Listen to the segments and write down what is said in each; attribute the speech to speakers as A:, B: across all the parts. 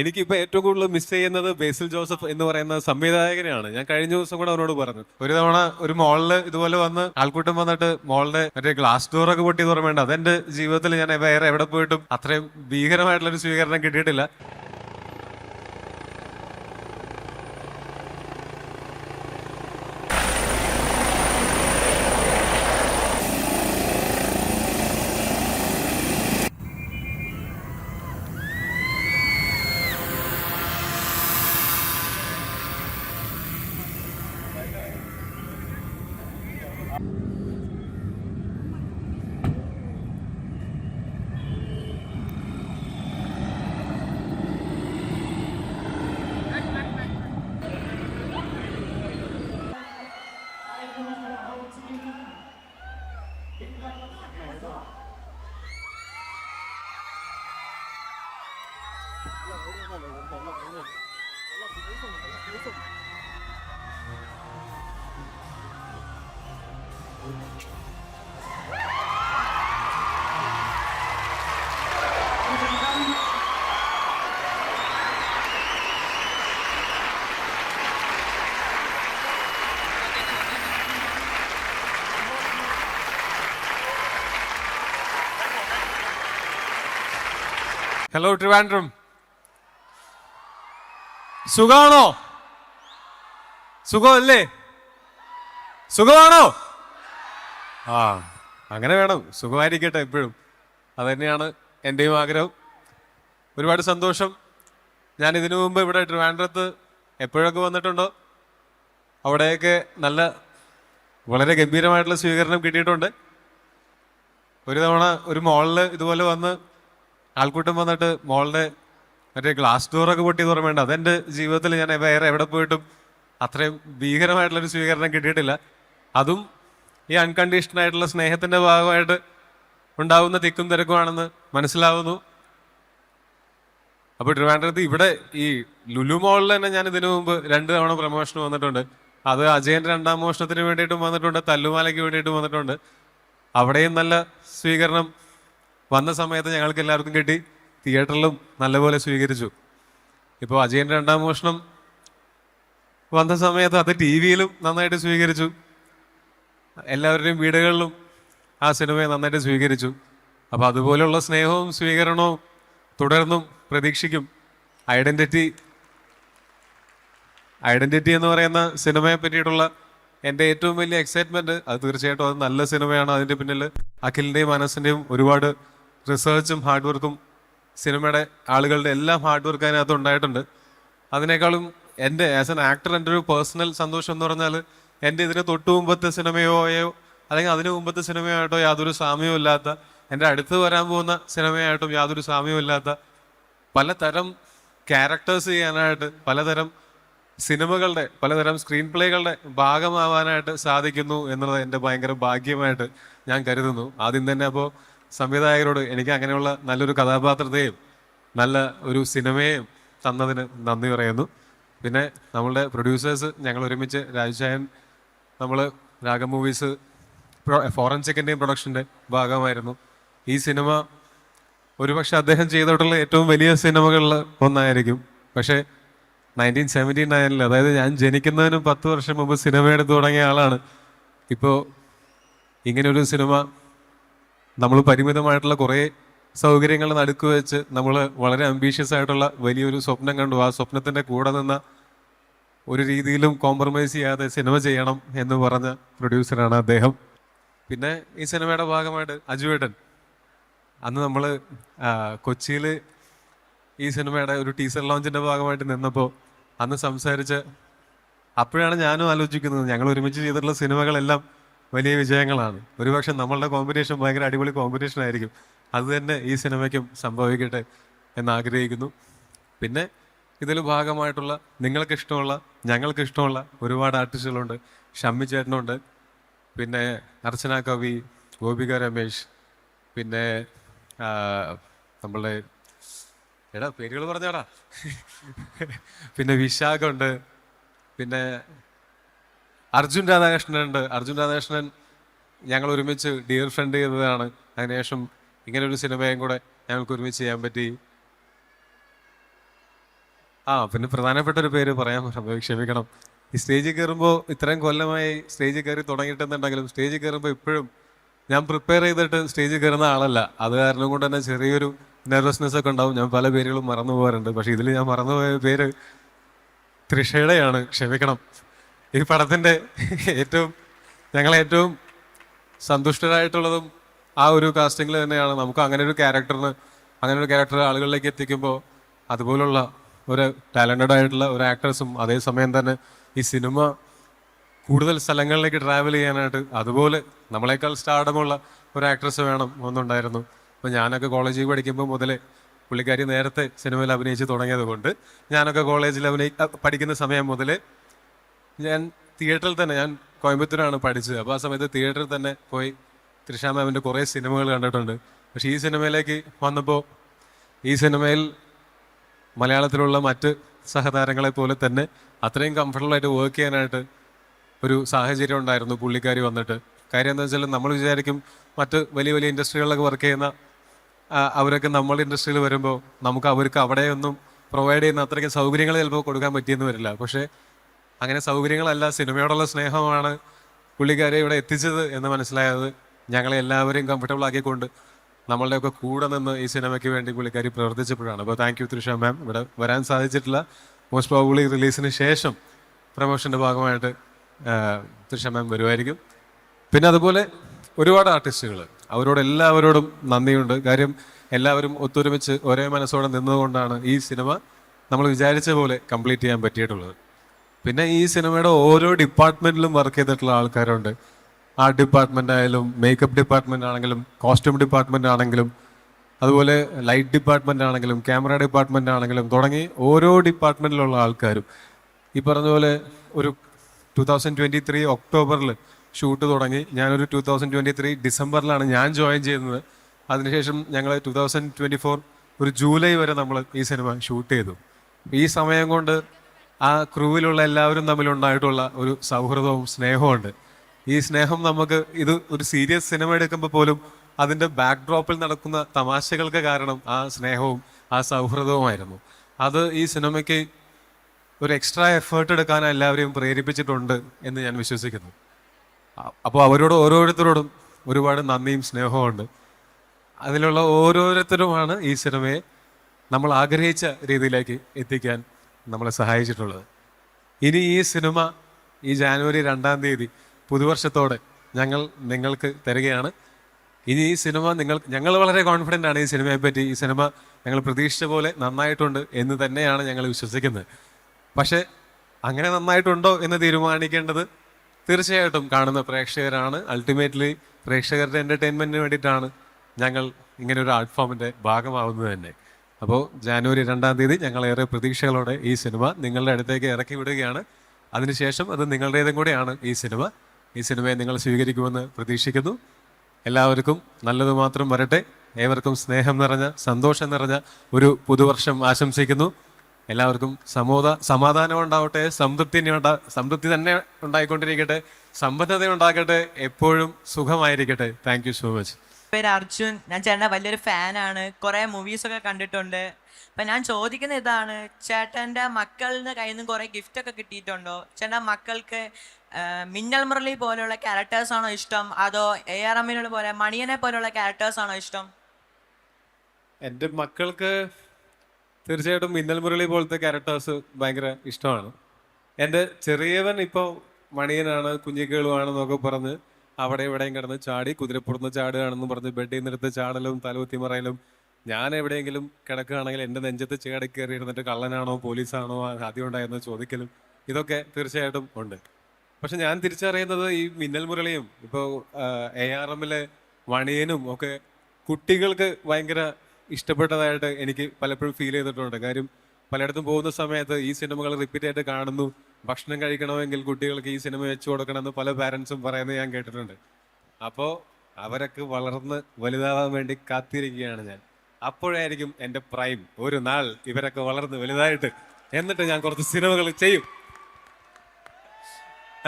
A: എനിക്കിപ്പോൾ ഏറ്റവും കൂടുതൽ മിസ് ചെയ്യുന്നത് ബേസിൽ ജോസഫ് എന്ന് പറയുന്ന സംവിധായകനെയാണ്. ഞാൻ കഴിഞ്ഞ ദിവസം കൂടെ അവനോട് പറഞ്ഞു. ഒരു തവണ ഒരു മോളിൽ ഇതുപോലെ വന്ന് ആൾക്കൂട്ടം വന്നിട്ട് മോളിന്റെ മറ്റേ ഗ്ലാസ് ഡോർ ഒക്കെ പൊട്ടി തുറമേണ്ട അതെന്റെ ജീവിതത്തിൽ ഞാൻ വേറെ എവിടെ പോയിട്ടും അത്രയും ഭീകരമായിട്ടുള്ള ഒരു സ്വീകരണം കിട്ടിയിട്ടില്ല. ഹലോ ട്രിവാൻഡ്രം സുഖമാണോ? സുഖമല്ലേ? സുഖമാണോ? ആ അങ്ങനെ വേണം. സുഖമായിരിക്കട്ടെ എപ്പോഴും അതുതന്നെയാണ് എന്റെയും ആഗ്രഹം. ഒരുപാട് സന്തോഷം. ഞാൻ ഇതിനു മുമ്പ് ഇവിടെ ട്രിവാൻഡ്രത്ത് എപ്പോഴൊക്കെ വന്നിട്ടുണ്ടോ? അവിടെയൊക്കെ നല്ല വളരെ ഗംഭീരമായിട്ടുള്ള സ്വീകരണം കിട്ടിയിട്ടുണ്ട്. ഒരു തവണ ഒരു മോളിൽ ഇതുപോലെ വന്ന് ആൾക്കൂട്ടം വന്നിട്ട് മോളിന്റെ മറ്റേ ഗ്ലാസ് ഡോറൊക്കെ പൊട്ടി തുറമേണ്ട അതെന്റെ ജീവിതത്തിൽ ഞാൻ വേറെ എവിടെ പോയിട്ടും അത്രയും ഭീകരമായിട്ടുള്ള ഒരു സ്വീകരണം കിട്ടിയിട്ടില്ല. അതും ഈ അൺകണ്ടീഷണൽ ആയിട്ടുള്ള സ്നേഹത്തിന്റെ ഭാഗമായിട്ട് ഉണ്ടാവുന്ന തിക്കും തിരക്കുമാണെന്ന് മനസ്സിലാവുന്നു. അപ്പോൾ ട്രിവാൻഡ്രത്ത് ഇവിടെ ഈ ലുലു മോളിൽ തന്നെ ഞാൻ ഇതിനു മുമ്പ് രണ്ട് തവണ പ്രമോഷൻ വന്നിട്ടുണ്ട്. അത് അജയന്റെ രണ്ടാം മോഷണത്തിന് വേണ്ടിയിട്ടും വന്നിട്ടുണ്ട്. തല്ലുമാലയ്ക്ക് വേണ്ടിയിട്ടും വന്നിട്ടുണ്ട്. അവിടെയും നല്ല സ്വീകരണം വന്ന സമയത്ത് ഞങ്ങൾക്ക് എല്ലാവർക്കും കിട്ടി. തിയേറ്ററിലും നല്ലപോലെ സ്വീകരിച്ചു. ഇപ്പോൾ അജയന്റെ രണ്ടാം മോഷണം വന്ന സമയത്ത് അത് ടി വിയിലും നന്നായിട്ട് സ്വീകരിച്ചു. എല്ലാവരുടെയും വീടുകളിലും ആ സിനിമയെ നന്നായിട്ട് സ്വീകരിച്ചു. അപ്പോൾ അതുപോലെയുള്ള സ്നേഹവും സ്വീകരണവും തുടർന്നും പ്രതീക്ഷിക്കും. ഐഡന്റിറ്റി ഐഡന്റിറ്റി എന്ന് പറയുന്ന സിനിമയെ പറ്റിയിട്ടുള്ള എന്റെ ഏറ്റവും വലിയ എക്സൈറ്റ്മെന്റ് അത് തീർച്ചയായിട്ടും അത് നല്ല സിനിമയാണ്. അതിന്റെ പിന്നിൽ അഖിലിന്റെയും മനസ്സിന്റെയും ഒരുപാട് റിസർച്ചും ഹാർഡ് വർക്കും സിനിമയുടെ ആളുകളുടെ എല്ലാം ഹാർഡ് വർക്ക് അതിനകത്ത് ഉണ്ടായിട്ടുണ്ട്. അതിനേക്കാളും എന്റെ ആസ് എൻ ആക്ടർ എന്റെ ഒരു പേഴ്സണൽ സന്തോഷം എന്ന് പറഞ്ഞാൽ എന്റെ ഇതിന് തൊട്ട് മുമ്പത്തെ സിനിമയോയോ അല്ലെങ്കിൽ അതിന് മുമ്പത്തെ സിനിമയായിട്ടോ യാതൊരു സാമ്യവും ഇല്ലാത്ത എന്റെ അടുത്ത് വരാൻ പോകുന്ന സിനിമയായിട്ടും യാതൊരു സാമ്യവും ഇല്ലാത്ത പലതരം ക്യാരക്ടേഴ്സ് ചെയ്യാനായിട്ട് പലതരം സിനിമകളുടെ പലതരം സ്ക്രീൻ പ്ലേകളുടെ ഭാഗമാവാനായിട്ട് സാധിക്കുന്നു എന്നുള്ളത് എന്റെ ഭയങ്കര ഭാഗ്യമായിട്ട് ഞാൻ കരുതുന്നു. ആദ്യം തന്നെ അപ്പോൾ സംവിധായകരോട് എനിക്ക് അങ്ങനെയുള്ള നല്ലൊരു കഥാപാത്രത്തെയും നല്ല ഒരു സിനിമയെയും തന്നതിന് നന്ദി പറയുന്നു. പിന്നെ നമ്മളുടെ പ്രൊഡ്യൂസേഴ്സ് ഞങ്ങൾ ഒരുമിച്ച് രാജുചായൻ നമ്മൾ രാഗ മൂവീസ് ഫോറൻസിക്കിന്റെയും പ്രൊഡക്ഷന്റെ ഭാഗമായിരുന്നു. ഈ സിനിമ ഒരുപക്ഷെ അദ്ദേഹം ചെയ്തിട്ടുള്ള ഏറ്റവും വലിയ സിനിമകളിൽ ഒന്നായിരിക്കും. പക്ഷേ നയന്റീൻ സെവന്റി നയനിൽ അതായത് ഞാൻ ജനിക്കുന്നതിനും പത്ത് വർഷം മുമ്പ് സിനിമ എടുത്തു തുടങ്ങിയ ആളാണ്. ഇപ്പോൾ ഇങ്ങനൊരു സിനിമ നമ്മൾ പരിമിതമായിട്ടുള്ള കുറേ സൗകര്യങ്ങൾ നടുക്ക് വെച്ച് നമ്മൾ വളരെ അംബീഷ്യസ് ആയിട്ടുള്ള വലിയൊരു സ്വപ്നം കണ്ടു. ആ സ്വപ്നത്തിന്റെ കൂടെ നിന്ന ഒരു രീതിയിലും കോംപ്രമൈസ് ചെയ്യാതെ സിനിമ ചെയ്യണം എന്ന് പറഞ്ഞ പ്രൊഡ്യൂസറാണ് അദ്ദേഹം. പിന്നെ ഈ സിനിമയുടെ ഭാഗമായിട്ട് അജുവേട്ടൻ അന്ന് നമ്മൾ കൊച്ചിയിൽ ഈ സിനിമയുടെ ഒരു ടീസർ ലോഞ്ചിന്റെ ഭാഗമായിട്ട് നിന്നപ്പോൾ അന്ന് സംസാരിച്ച് അപ്പോഴാണ് ഞാനും ആലോചിക്കുന്നത്. ഞങ്ങൾ ഒരുമിച്ച് ചെയ്തിട്ടുള്ള സിനിമകളെല്ലാം വലിയ വിജയങ്ങളാണ്. ഒരുപക്ഷെ നമ്മളുടെ കോമ്പിനേഷൻ ഭയങ്കര അടിപൊളി കോമ്പിനേഷൻ ആയിരിക്കും. അത് തന്നെ ഈ സിനിമയ്ക്കും സംഭവിക്കട്ടെ എന്ന് ആഗ്രഹിക്കുന്നു പിന്നെ ഇതിൽ ഭാഗമായിട്ടുള്ള നിങ്ങൾക്ക് ഇഷ്ടമുള്ള ഞങ്ങൾക്ക് ഇഷ്ടമുള്ള ഒരുപാട് ആർട്ടിസ്റ്റുകളുണ്ട് ഷമ്മി ചേട്ടനുണ്ട്. പിന്നെ അർച്ചന കവി ഗോപിക രമേശ് പിന്നെ നമ്മളുടെ എടാ പേരുകൾ പറഞ്ഞാടാ. പിന്നെ വിശാഖുണ്ട്. പിന്നെ അർജുൻ രാധാകൃഷ്ണൻ ഉണ്ട് അർജുൻ രാധാകൃഷ്ണൻ ഞങ്ങൾ ഒരുമിച്ച് ഡിയർ ഫ്രണ്ട് ചെയ്തതാണ്. അതിനുശേഷം ഇങ്ങനെ ഒരു സിനിമയും കൂടെ ഞങ്ങൾക്ക് ഒരുമിച്ച് ചെയ്യാൻ പറ്റി. ആ പിന്നെ പ്രധാനപ്പെട്ട ഒരു പേര് പറയാൻ പറ്റും ക്ഷമിക്കണം. ഈ സ്റ്റേജിൽ കയറുമ്പോൾ ഇത്രയും കൊല്ലമായി സ്റ്റേജിൽ കയറി തുടങ്ങിയിട്ടുണ്ടെങ്കിലും സ്റ്റേജിൽ കയറുമ്പോൾ ഇപ്പോഴും ഞാൻ പ്രിപ്പയർ ചെയ്തിട്ട് സ്റ്റേജിൽ കയറുന്ന ആളല്ല. അത് കാരണം കൊണ്ട് തന്നെ ചെറിയൊരു നെർവസ്നെസ് ഒക്കെ ഉണ്ടാവും. ഞാൻ പല പേരുകളും മറന്നു പോകാറുണ്ട്. പക്ഷേ ഇതിൽ ഞാൻ മറന്നുപോയ പേര് തൃഷയുടെയാണ്. ക്ഷമിക്കണം. ഈ പടത്തിന്റെ ഏറ്റവും ഞങ്ങൾ ഏറ്റവും സന്തുഷ്ടരായിട്ടുള്ളതും ആ ഒരു കാസ്റ്റിംഗിൽ തന്നെയാണ്. നമുക്ക് അങ്ങനെ ഒരു ക്യാരക്ടറിന് അങ്ങനെ ഒരു ക്യാരക്ടർ ആളുകളിലേക്ക് എത്തിക്കുമ്പോൾ അതുപോലുള്ള ഒരു ടാലന്റഡ് ആയിട്ടുള്ള ഒരു ആക്ടേഴ്സും അതേസമയം തന്നെ ഈ സിനിമ കൂടുതൽ സ്ഥലങ്ങളിലേക്ക് ട്രാവൽ ചെയ്യാനായിട്ട് അതുപോലെ നമ്മളെക്കാൾ സ്റ്റാർഡമുള്ള ഒരു ആക്ട്രസ് വേണം എന്നുണ്ടായിരുന്നു. അപ്പോൾ ഞാനൊക്കെ കോളേജിൽ പഠിക്കുമ്പോൾ മുതലേ പുള്ളിക്കാരി നേരത്തെ സിനിമയിൽ അഭിനയിച്ച് തുടങ്ങിയത് കൊണ്ട് ഞാനൊക്കെ കോളേജിൽ അഭിനയി പഠിക്കുന്ന സമയം മുതലേ ഞാൻ തിയേറ്ററിൽ തന്നെ ഞാൻ കോയമ്പത്തൂരാണ് പഠിച്ചത്. അപ്പോൾ ആ സമയത്ത് തിയേറ്ററിൽ തന്നെ പോയി തൃഷ മാമിന്റെ കുറേ സിനിമകൾ കണ്ടിട്ടുണ്ട്. പക്ഷേ ഈ സിനിമയിലേക്ക് വന്നപ്പോൾ ഈ സിനിമയിൽ മലയാളത്തിലുള്ള മറ്റ് സഹതാരങ്ങളെ പോലെ തന്നെ അത്രയും കംഫർട്ടബിൾ ആയിട്ട് വർക്ക് ചെയ്യാനായിട്ട് ഒരു സാഹചര്യം ഉണ്ടായിരുന്നു പുള്ളിക്കാരി വന്നിട്ട്. കാര്യം എന്താ വെച്ചാൽ നമ്മൾ വിചാരിക്കും മറ്റ് വലിയ വലിയ ഇൻഡസ്ട്രികളിലൊക്കെ വർക്ക് ചെയ്യുന്ന അവരൊക്കെ നമ്മൾ ഇൻഡസ്ട്രിയിൽ വരുമ്പോൾ നമുക്ക് അവർക്ക് അവിടെയൊന്നും പ്രൊവൈഡ് ചെയ്യുന്ന അത്രയ്ക്ക് സൗകര്യങ്ങൾ ചിലപ്പോൾ കൊടുക്കാൻ പറ്റിയെന്ന് വരില്ല. പക്ഷേ അങ്ങനെ സൗകര്യങ്ങളല്ല സിനിമയോടുള്ള സ്നേഹമാണ് പുള്ളിക്കാരെ ഇവിടെ എത്തിച്ചത് എന്ന് മനസ്സിലായത് ഞങ്ങളെ എല്ലാവരെയും കംഫർട്ടബിൾ ആക്കിക്കൊണ്ട് നമ്മളുടെയൊക്കെ കൂടെ നിന്ന് ഈ സിനിമയ്ക്ക് വേണ്ടി പുള്ളിക്കാരി പ്രവർത്തിച്ചപ്പോഴാണ്. അപ്പോൾ താങ്ക് യു തൃഷ മാം ഇവിടെ വരാൻ സാധിച്ചിട്ടില്ല. മോസ്റ്റ് പ്രോബ്ലി റിലീസിന് ശേഷം പ്രൊമോഷന്റെ ഭാഗമായിട്ട് തൃഷ മാം വരുമായിരിക്കും. പിന്നെ അതുപോലെ ഒരുപാട് ആർട്ടിസ്റ്റുകൾ അവരോട് എല്ലാവരോടും നന്ദിയുണ്ട്. കാര്യം എല്ലാവരും ഒത്തൊരുമിച്ച് ഒരേ മനസ്സോടെ നിന്നതുകൊണ്ടാണ് ഈ സിനിമ നമ്മൾ വിചാരിച്ച പോലെ കംപ്ലീറ്റ് ചെയ്യാൻ പറ്റിയിട്ടുള്ളത്. പിന്നെ ഈ സിനിമയുടെ ഓരോ ഡിപ്പാർട്ട്മെന്റിലും വർക്ക് ചെയ്തിട്ടുള്ള ആൾക്കാരുണ്ട്. ആർട്ട് ഡിപ്പാർട്ട്മെന്റ് ആയാലും മേക്കപ്പ് ഡിപ്പാർട്ട്മെന്റ് ആണെങ്കിലും കോസ്റ്റ്യൂം ഡിപ്പാർട്ട്മെന്റ് ആണെങ്കിലും അതുപോലെ ലൈറ്റ് ഡിപ്പാർട്ട്മെന്റ് ആണെങ്കിലും ക്യാമറ ഡിപ്പാർട്ട്മെന്റ് ആണെങ്കിലും തുടങ്ങി ഓരോ ഡിപ്പാർട്ട്മെന്റിലുള്ള ആൾക്കാരും. ഈ പറഞ്ഞ പോലെ ഒരു ടു തൗസൻഡ് ട്വന്റി ത്രീ ഒക്ടോബറിൽ ഷൂട്ട് തുടങ്ങി. ഞാനൊരു ടു തൗസൻഡ് ട്വന്റി ത്രീ ഡിസംബറിലാണ് ഞാൻ ജോയിൻ ചെയ്യുന്നത് അതിനുശേഷം ഞങ്ങൾ ടു തൗസൻഡ് ട്വന്റി ഫോർ ഒരു ജൂലൈ വരെ നമ്മൾ ഈ സിനിമ ഷൂട്ട് ചെയ്തു. ഈ സമയം കൊണ്ട് ആ ക്രൂവിലുള്ള എല്ലാവരും തമ്മിലുണ്ടായിട്ടുള്ള ഒരു സൗഹൃദവും സ്നേഹവും ഉണ്ട് ഈ സ്നേഹം നമുക്ക് ഇത് ഒരു സീരിയസ് സിനിമ എടുക്കുമ്പോൾ പോലും അതിന്റെ ബാക്ക് ഡ്രോപ്പിൽ നടക്കുന്ന തമാശകൾക്ക് കാരണം ആ സ്നേഹവും ആ സൗഹൃദവുമായിരുന്നു. അത് ഈ സിനിമയ്ക്ക് ഒരു എക്സ്ട്രാ എഫേർട്ട് എടുക്കാൻ എല്ലാവരെയും പ്രേരിപ്പിച്ചിട്ടുണ്ട് എന്ന് ഞാൻ വിശ്വസിക്കുന്നു. അപ്പോൾ അവരോട് ഓരോരുത്തരോടും ഒരുപാട് നന്ദിയും സ്നേഹവും ഉണ്ട്. അതിലുള്ള ഓരോരുത്തരുമാണ് ഈ സിനിമയെ നമ്മൾ ആഗ്രഹിച്ച രീതിയിലേക്ക് എത്തിക്കാൻ നമ്മളെ സഹായിച്ചിട്ടുള്ളത്. ഇനി ഈ സിനിമ ഈ ജാനുവരി രണ്ടാം തീയതി പുതുവർഷത്തോടെ ഞങ്ങൾ നിങ്ങൾക്ക് തരികയാണ്. ഇനി ഈ സിനിമ നിങ്ങൾ ഞങ്ങൾ വളരെ കോൺഫിഡന്റ് ആണ് ഈ സിനിമയെ പറ്റി. ഈ സിനിമ ഞങ്ങൾ പ്രതീക്ഷിച്ച പോലെ നന്നായിട്ടുണ്ട് എന്ന് തന്നെയാണ് ഞങ്ങൾ വിശ്വസിക്കുന്നത്. പക്ഷേ അങ്ങനെ നന്നായിട്ടുണ്ടോ എന്ന് തീരുമാനിക്കേണ്ടത് തീർച്ചയായിട്ടും കാണുന്ന പ്രേക്ഷകരാണ്. അൾട്ടിമേറ്റ്ലി പ്രേക്ഷകരുടെ എന്റർടൈൻമെന്റിന് വേണ്ടിയിട്ടാണ് ഞങ്ങൾ ഇങ്ങനെ ഒരു ആർട്ട് ഫോമിന്റെ ഭാഗമാവുന്നത് തന്നെ. അപ്പോൾ ജാനുവരി രണ്ടാം തീയതി ഞങ്ങൾ ഏറെ പ്രതീക്ഷകളോടെ ഈ സിനിമ നിങ്ങളുടെ അടുത്തേക്ക് ഇറക്കി വിടുകയാണ്. അതിനുശേഷം അത് നിങ്ങളുടേതും കൂടെയാണ് ഈ സിനിമ. ഈ സിനിമയെ നിങ്ങൾ സ്വീകരിക്കുമെന്ന് പ്രതീക്ഷിക്കുന്നു. എല്ലാവർക്കും നല്ലത് മാത്രം വരട്ടെ. ഏവർക്കും സ്നേഹം നിറഞ്ഞ സന്തോഷം നിറഞ്ഞ ഒരു പുതുവർഷം ആശംസിക്കുന്നു. എല്ലാവർക്കും സമോദ സമാധാനം ഉണ്ടാവട്ടെ സംതൃപ്തി സംതൃപ്തി തന്നെ ഉണ്ടായിക്കൊണ്ടിരിക്കട്ടെ സമ്പന്നത ഉണ്ടാകട്ടെ എപ്പോഴും സുഖമായിരിക്കട്ടെ. Thank so much.
B: പേര് അർജുൻ. ഞാൻ ചേട്ടന്റെ വലിയൊരു ഫാനാണ്. കുറേ മൂവീസൊക്കെ കണ്ടിട്ടുണ്ട്. അപ്പം ഞാൻ ചോദിക്കുന്ന ഇതാണ് ചേട്ടന്റെ മക്കളിന് കയ്യിൽ നിന്ന് കുറേ ഗിഫ്റ്റൊക്കെ കിട്ടിയിട്ടുണ്ടോ? ചേട്ടന്റെ മക്കൾക്ക് മിന്നൽ മുരളി പോലെയുള്ള ക്യാരക്ടേഴ്സ് ആണോ ഇഷ്ടം? അതോ എ ആർ എമ്മിനുള്ള പോലെ മണിയനെ പോലെയുള്ള ക്യാരക്ടേഴ്സ് ആണോ ഇഷ്ടം?
A: എന്റെ മക്കൾക്ക് തീർച്ചയായിട്ടും മിന്നൽ മുരളി പോലത്തെ ക്യാരക്ടേഴ്സ് ഭയങ്കര ഇഷ്ടമാണ്. എന്റെ ചെറിയവൻ ഇപ്പോൾ മണിയനാണ് കുഞ്ഞിക്കേളുവാണെന്നൊക്കെ പറഞ്ഞ് അവിടെ ഇവിടെയും കിടന്ന് ചാടി കുതിരപ്പുറത്ത് ചാടുകയാണെന്ന് പറഞ്ഞ് ബെഡിൽ നിന്നെടുത്ത് ചാടലും തലകുത്തി മറയലും. ഞാൻ എവിടെയെങ്കിലും കിടക്കുകയാണെങ്കിൽ എന്റെ നെഞ്ചത്ത് ചേടി കയറി ഇരുന്നിട്ട് കള്ളനാണോ പോലീസാണോ ആദ്യം ഉണ്ടായെന്ന് ചോദിക്കലും. ഇതൊക്കെ തീർച്ചയായിട്ടും ഉണ്ട്. പക്ഷെ ഞാൻ തിരിച്ചറിയുന്നത് ഈ മിന്നൽ മുരളിയും ഇപ്പോൾ എ ആർ എമ്മിലെ വണിയനും ഒക്കെ കുട്ടികൾക്ക് ഭയങ്കര ഇഷ്ടപ്പെട്ടതായിട്ട് എനിക്ക് പലപ്പോഴും ഫീൽ ചെയ്തിട്ടുണ്ട്. കാര്യം പലയിടത്തും പോകുന്ന സമയത്ത് ഈ സിനിമകൾ റിപ്പീറ്റ് ആയിട്ട് കാണുന്നു. ഭക്ഷണം കഴിക്കണമെങ്കിൽ കുട്ടികൾക്ക് ഈ സിനിമ വെച്ചു കൊടുക്കണമെന്ന് പല പാരൻസും പറയുന്നത് ഞാൻ കേട്ടിട്ടുണ്ട്. അപ്പോൾ അവരൊക്കെ വളർന്ന് വലുതാവാൻ വേണ്ടി കാത്തിരിക്കുകയാണ് ഞാൻ. അപ്പോഴായിരിക്കും എന്റെ പ്രൈം ഒരു നാൾ ഇവരൊക്കെ വളർന്ന് വലുതായിട്ട് എന്നിട്ട് ഞാൻ കുറച്ച് സിനിമകൾ ചെയ്യും.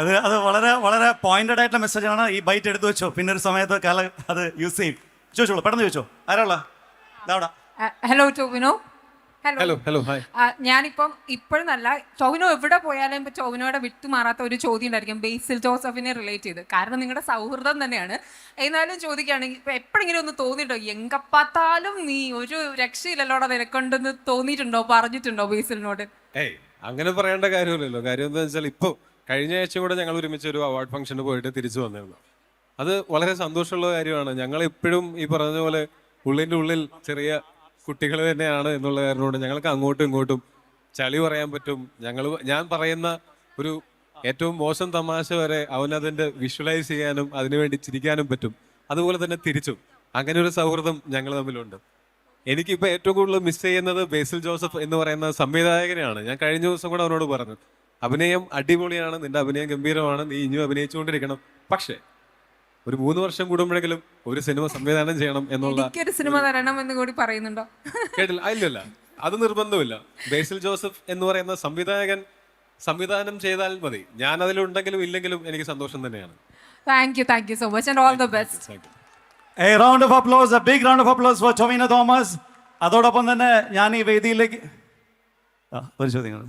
C: അത് അത് വളരെ വളരെ പോയിന്റഡ് ആയിട്ടുള്ള മെസ്സേജാണ് ഈ ബൈറ്റ് എടുത്തു വെച്ചോ. പിന്നെ ഒരു സമയത്ത് കാല അത് യൂസ് ചെയ്യും. ചോദിച്ചോളൂ പെട്ടെന്ന് ചോദിച്ചോ. ആരാളാ
D: hello hello, Tobino.
A: Hello
D: hello ഞാനിപ്പം ഇപ്പോഴെന്നല്ല ടോവിനോ എവിടെ പോയാലും ഇപ്പൊ ടോവിനോയുടെ വിട്ടുമാറാത്ത ഒരു ചോദ്യം ഉണ്ടായിരിക്കും ബേസിൽ ജോസഫിനെ റിലേറ്റ് ചെയ്ത്. കാരണം നിങ്ങളുടെ സൗഹൃദം തന്നെയാണ്. എന്നാലും ചോദിക്കുകയാണെങ്കിൽ ഇപ്പൊ എപ്പോഴെങ്കിലും ഒന്ന് തോന്നിയിട്ടോ എങ്കപ്പാത്താലും നീ ഒരു രക്ഷയില്ലല്ലോടെ നിനക്കുണ്ടെന്ന് തോന്നിയിട്ടുണ്ടോ? പറഞ്ഞിട്ടുണ്ടോ ബേസിലിനോട്?
A: ഏയ് അങ്ങനെ പറയേണ്ട കാര്യമില്ലല്ലോ. കാര്യം എന്താ വെച്ചാൽ ഇപ്പോൾ കഴിഞ്ഞ ആഴ്ച കൂടെ ഞങ്ങൾ ഒരുമിച്ച് ഒരു അവാർഡ് ഫംഗ്ഷന് പോയിട്ട് തിരിച്ചു വന്നിരുന്നു. അത് വളരെ സന്തോഷമുള്ള കാര്യമാണ്. ഞങ്ങൾ എപ്പോഴും ഈ പറഞ്ഞ പോലെ ഉള്ളിന്റെ ഉള്ളിൽ ചെറിയ കുട്ടികൾ തന്നെയാണ് എന്നുള്ള കാരണമാണ് ഞങ്ങൾക്ക് അങ്ങോട്ടും ഇങ്ങോട്ടും ചളി പറയാൻ പറ്റും. ഞങ്ങൾ ഞാൻ പറയുന്ന ഒരു ഏറ്റവും മോശം തമാശ വരെ അവനതിന്റെ വിഷ്വലൈസ് ചെയ്യാനും അതിനുവേണ്ടി ചിരിക്കാനും പറ്റും. അതുപോലെ തന്നെ തിരിച്ചും. അങ്ങനെ ഒരു സൗഹൃദം ഞങ്ങൾ തമ്മിലുണ്ട്. എനിക്കിപ്പോൾ ഏറ്റവും കൂടുതൽ മിസ് ചെയ്യുന്നത് ബേസിൽ ജോസഫ് എന്ന് പറയുന്ന സംവിധായകനെയാണ്. ഞാൻ കഴിഞ്ഞ ദിവസം കൂടെ അവനോട് പറഞ്ഞു അഭിനയം അടിപൊളിയാണ് നിന്റെ അഭിനയം ഗംഭീരമാണ് നീ ഇനിയും അഭിനയിച്ചുകൊണ്ടിരിക്കണം. പക്ഷേ ഒരു മൂന്ന് വർഷം കൂടുമ്പോഴെങ്കിലും ഒരു സിനിമ സംവിധാനം ചെയ്യണം എന്നുള്ള
D: ഒരു സിനിമ തരണം എന്ന് കൂടി പറയുന്നുണ്ടോ?
A: കേട്ടില്ല. അല്ലല്ല അത് നിർബന്ധമില്ല. ബേസിൽ ജോസഫ് എന്ന് പറയുന്ന സംവിധായകൻ സംവിധാനം ചെയ്താൽ മതി. ഞാൻ അതിലുണ്ടെങ്കിലും ഇല്ലെങ്കിലും എനിക്ക് സന്തോഷം തന്നെയാണ്.
D: Thank you thank you so much and all the best
A: Thank
C: a round of applause a big round of applause for Tomina Thomas അതോടൊപ്പം തന്നെ ഞാൻ ഈ വേദിയിലേക്ക് ആ, ഒരു ചോദ്യം.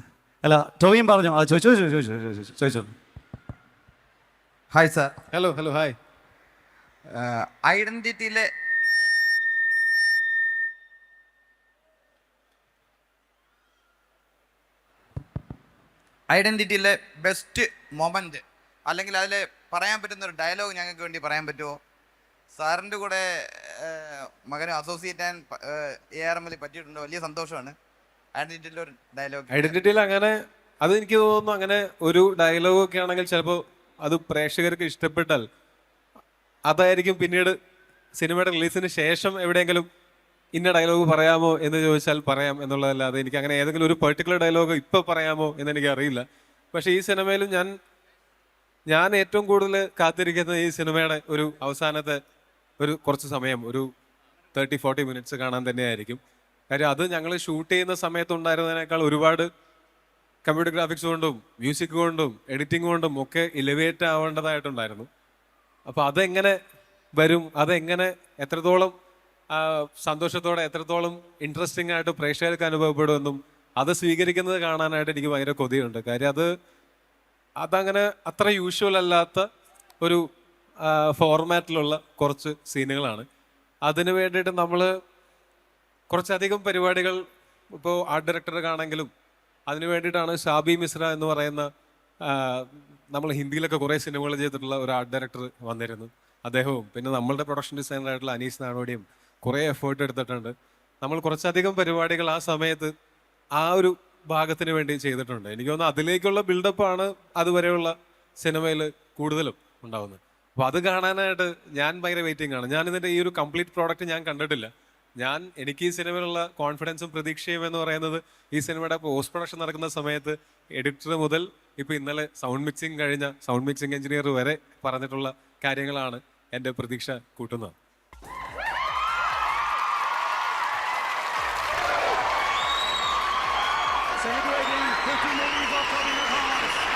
C: അല്ല ടൊവിയും പറഞ്ഞു? ആ ചോദിച്ചോ ചോദിച്ചോ ചോദിച്ചോ ചോദിച്ചോ
E: hi sir
A: hello hello hi
E: ഐഡന്റിറ്റിയിലെ ഐഡന്റിറ്റിയിലെ ബെസ്റ്റ് മൊമെന്റ് അല്ലെങ്കിൽ അതിൽ പറയാൻ പറ്റുന്ന ഒരു ഡയലോഗ് ഞങ്ങൾക്ക് വേണ്ടി പറയാൻ പറ്റുമോ? സാറിന്റെ കൂടെ മകനും അസോസിയേറ്റ് ആൻഡ് എ ആർ എമ്മിൽ പറ്റിയിട്ടുണ്ട്. വലിയ സന്തോഷമാണ്. ഐഡന്റിറ്റിയിലെ ഒരു ഡയലോഗ്
A: ഐഡന്റിറ്റിയിൽ അങ്ങനെ അത് എനിക്ക് തോന്നുന്നു അങ്ങനെ ഒരു ഡയലോഗ് ഒക്കെ ആണെങ്കിൽ ചിലപ്പോൾ അത് പ്രേക്ഷകർക്ക് ഇഷ്ടപ്പെട്ടാൽ അതായിരിക്കും പിന്നീട് സിനിമയുടെ റിലീസിന് ശേഷം എവിടെയെങ്കിലും ഇന്ന ഡയലോഗ് പറയാമോ എന്ന് ചോദിച്ചാൽ പറയാം എന്നുള്ളതല്ലാതെ എനിക്ക് അങ്ങനെ ഏതെങ്കിലും ഒരു പെർട്ടിക്കുലർ ഡയലോഗ് ഇപ്പോൾ പറയാമോ എന്ന് എനിക്ക് അറിയില്ല. പക്ഷേ ഈ സിനിമയിലും ഞാൻ ഞാൻ ഏറ്റവും കൂടുതൽ കാത്തിരിക്കുന്ന ഈ സിനിമയുടെ ഒരു അവസാനത്തെ ഒരു കുറച്ച് സമയം ഒരു തേർട്ടി ഫോർട്ടി മിനിറ്റ്സ് കാണാൻ തന്നെയായിരിക്കും. കാര്യം അത് ഞങ്ങൾ ഷൂട്ട് ചെയ്യുന്ന സമയത്തുണ്ടായിരുന്നതിനേക്കാൾ ഒരുപാട് കമ്പ്യൂട്ടർ ഗ്രാഫിക്സ് കൊണ്ടും മ്യൂസിക് കൊണ്ടും എഡിറ്റിംഗ് കൊണ്ടും ഒക്കെ ഇലവേറ്റ് ആവേണ്ടതായിട്ടുണ്ടായിരുന്നു. അപ്പോൾ അതെങ്ങനെ വരും? അതെങ്ങനെ എത്രത്തോളം സന്തോഷത്തോടെ എത്രത്തോളം ഇൻട്രസ്റ്റിംഗ് ആയിട്ട് പ്രേക്ഷകർക്ക് അനുഭവപ്പെടുമെന്നും അത് സ്വീകരിക്കുന്നത് കാണാനായിട്ട് എനിക്ക് ഭയങ്കര കൊതിയുണ്ട്. കാര്യം അത് അതങ്ങനെ അത്ര യൂഷ്വൽ അല്ലാത്ത ഒരു ഫോർമാറ്റിലുള്ള കുറച്ച് സീനുകളാണ്. അതിനു വേണ്ടിയിട്ട് നമ്മൾ കുറച്ചധികം പരിപാടികൾ ഇപ്പോൾ ആർട്ട് ഡയറക്ടർക്കാണെങ്കിലും അതിനു വേണ്ടിയിട്ടാണ് ഷാബി മിശ്ര എന്ന് പറയുന്ന നമ്മൾ ഹിന്ദിയിലൊക്കെ കുറേ സിനിമകൾ ചെയ്തിട്ടുള്ള ഒരു ആർട്ട് ഡയറക്ടർ വന്നിരുന്നു. അദ്ദേഹവും പിന്നെ നമ്മളുടെ പ്രൊഡക്ഷൻ ഡിസൈനറായിട്ടുള്ള അനീസ് നാടോടിയും കുറേ എഫേർട്ട് എടുത്തിട്ടുണ്ട്. നമ്മൾ കുറച്ചധികം പരിപാടികൾ ആ സമയത്ത് ആ ഒരു ഭാഗത്തിന് വേണ്ടി ചെയ്തിട്ടുണ്ട്. എനിക്ക് തോന്നുന്നു അതിലേക്കുള്ള ബിൽഡപ്പാണ് അതുവരെയുള്ള സിനിമയിൽ കൂടുതലും ഉണ്ടാവുന്നത്. അപ്പോൾ അത് കാണാനായിട്ട് ഞാൻ ഭയങ്കര വെയിറ്റിംഗ് ആണ്. ഞാൻ ഇതിന്റെ ഈ ഒരു കംപ്ലീറ്റ് പ്രോഡക്റ്റ് ഞാൻ കണ്ടിട്ടില്ല. ഞാൻ എനിക്ക് ഈ സിനിമയിലുള്ള കോൺഫിഡൻസും പ്രതീക്ഷയും എന്ന് പറയുന്നത് ഈ സിനിമയുടെ പോസ്റ്റ് പ്രൊഡക്ഷൻ നടക്കുന്ന സമയത്ത് എഡിറ്റർ മുതൽ ഇപ്പോൾ ഇന്നലെ സൗണ്ട് മിക്സിംഗ് കഴിഞ്ഞ സൗണ്ട് മിക്സിംഗ് എഞ്ചിനീയർ വരെ പറഞ്ഞിട്ടുള്ള കാര്യങ്ങളാണ് എന്റെ പ്രതീക്ഷ കൂട്ടുന്നത്
C: Celebrating 50 movies of Tony Thomas.